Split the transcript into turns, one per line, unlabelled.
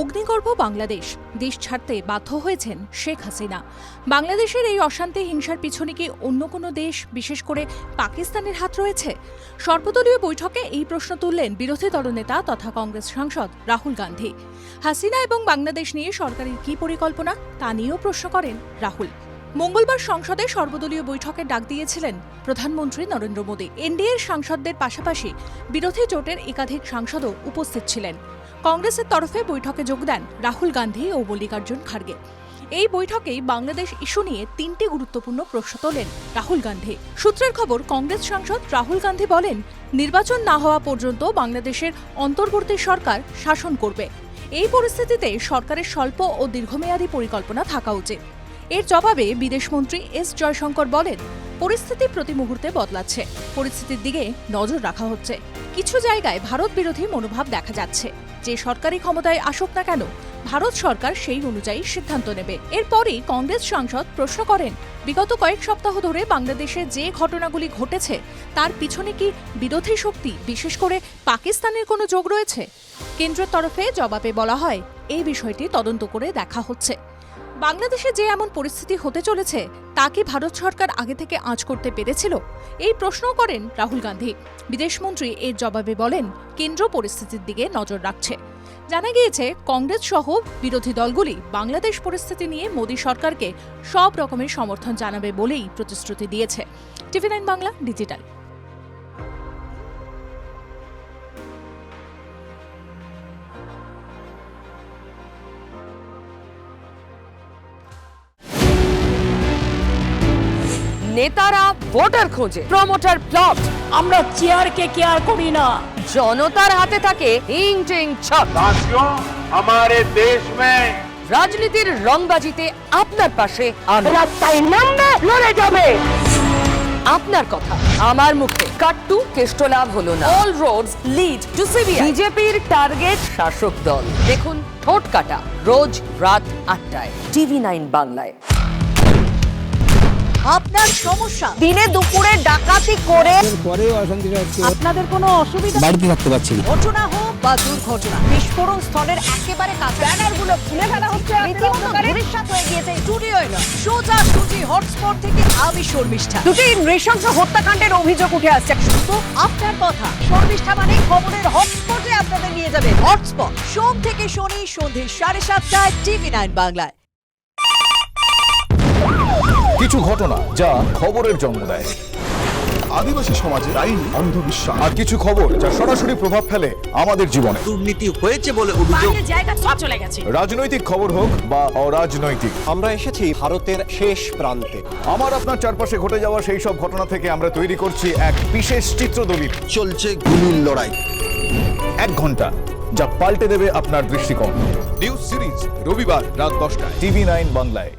অগ্নিগর্ভ বাংলাদেশ, দেশ ছাড়তে বাধ্য হয়েছেন শেখ হাসিনা। বাংলাদেশের এই অশান্তি হিংসার পিছনে কি অন্য কোনো দেশ, বিশেষ করে পাকিস্তানের হাত রয়েছে? সর্বদলীয় বৈঠকে এই প্রশ্ন তুললেন বিরোধী দলনেতা তথা কংগ্রেস সাংসদ রাহুল গান্ধী। হাসিনা এবং বাংলাদেশ নিয়ে সরকারের কী পরিকল্পনা, তা নিয়েও প্রশ্ন করেন রাহুল। মঙ্গলবার সংসদে সর্বদলীয় বৈঠকে ডাক দিয়েছিলেন প্রধানমন্ত্রী নরেন্দ্র মোদী। এনডিএর সাংসদদের পাশাপাশি বিরোধী জোটের একাধিক সাংসদও উপস্থিত ছিলেন। কংগ্রেসের তরফে বৈঠকে যোগ দেন রাহুল গান্ধী ও মল্লিকার্জুন খার্গে। এই বৈঠকেই বাংলাদেশ ইস্যু নিয়ে তিনটি গুরুত্বপূর্ণ প্রশ্ন তোলেন রাহুল গান্ধী। সূত্রের খবর, কংগ্রেস সাংসদ রাহুল গান্ধী বলেন, নির্বাচন না হওয়া পর্যন্ত বাংলাদেশের অন্তর্বর্তী সরকার শাসন করবে। এই পরিস্থিতিতে সরকারের স্বল্প ও দীর্ঘমেয়াদী পরিকল্পনা থাকা উচিত। এর জবাবে বিদেশমন্ত্রী এস জয়শঙ্কর বলেন পরিস্থিতি প্রতি মুহূর্তে বদলাচ্ছে। পরিস্থিতির দিকে নজর রাখা হচ্ছে। কিছু জায়গায় ভারত বিরোধী মনোভাব দেখা যাচ্ছে। যে সরকারি ক্ষমতায় আসুক না কেন, ভারত সরকার সেই অনুযায়ী সিদ্ধান্ত নেবে। এরপরই কংগ্রেস সাংসদ প্রশ্ন করেন, বিগত কয়েক সপ্তাহ ধরে বাংলাদেশে যে ঘটনাগুলি ঘটেছে, তার পিছনে কি বিরোধী শক্তি, বিশেষ করে পাকিস্তানের কোনো যোগ রয়েছে? কেন্দ্রের তরফে জবাবে বলা হয়, এই বিষয়টি তদন্ত করে দেখা হচ্ছে। বাংলাদেশে যে এমন পরিস্থিতি হতে চলেছে তা কি ভারত সরকার আগে থেকে আঁচ করতে পেরেছিল? এই প্রশ্ন করেন রাহুল গান্ধী। বিদেশমন্ত্রী এর জবাবে বলেন, কেন্দ্র পরিস্থিতির দিকে নজর রাখছে। জানা গিয়েছে, কংগ্রেস সহ বিরোধী দলগুলি বাংলাদেশ পরিস্থিতি নিয়ে মোদী সরকারকে সব রকমের সমর্থন জানাবে বলেই প্রতিশ্রুতি দিয়েছে। TV nine Bangla, digital.
নেতারা ভোটার খোঁজে প্রমোটার প্লট
আমরা চেয়ারকে কেয়ার করি না
জনতার হাতে থাকে হিং টিং ছক
साथियों हमारे देश में
রাজনীতির রংবাজিতে আপনার পাশে আমি
রাস্তায় নামবে লড়ে যাবে
আপনার কথা আমার মুখে কাট্টু কেষ্ট লাভ হলো না all roads lead to CBI বিজেপির টার্গেট শাসক দল দেখুন ঠোঁট কাটা রোজ রাত আটটায় টিভি নাইন বাংলায়
আপনার সমস্যা। দিনে দুপুরে ডাকাতি করে
পরেও
আপনাদের কোনো অসুবিধা?
বাড়িতে থাকতে পারছি
ঘটনা হোক বা দুর্ঘটনা বিস্ফোরণ স্থলের একেবারে কাছে। ব্যানারগুলো খুলে ফেলা হচ্ছে রীতিমতো ধূলিসাৎ হয়ে গিয়েছে স্টুডিওয় নয় সোজা সুজি হটস্পট থেকে আমি শর্মিষ্ঠা দুটি নৃশংস হত্যাকাণ্ডের অভিযোগ উঠে আসছে। শুধু আপনার কথা। শর্মিষ্ঠা মানে খবরের হটস্পটে আপনাদের নিয়ে যাবে। হটস্পট। সোম থেকে শনি সন্ধে সাড়ে সাতটায় টিভি নাইন বাংলায়।
কিছু ঘটনা যা খবরের জন্ম দেয়।
আদিবাসী সমাজে আইন অন্ধবিশ্বাস।
আর কিছু খবর যা সরাসরি প্রভাব ফেলে আমাদের জীবনে।
দুর্নীতি হয়েছে বলে অভিযোগ
রাজনৈতিক খবর হোক বা অরাজনৈতিক।
আমরা এসেছি ভারতের শেষ প্রান্তে।
আমার আপনার চারপাশে ঘটে যাওয়া সেই সব ঘটনা থেকে আমরা তৈরি করছি এক বিশেষ চিত্রদলিত
চলছে গুলির লড়াই।
এক ঘণ্টা যা পাল্টে দেবে আপনার দৃষ্টিকোণ। নিউজ সিরিজ রবিবার রাত দশটায়। টিভি নাইন বাংলায়।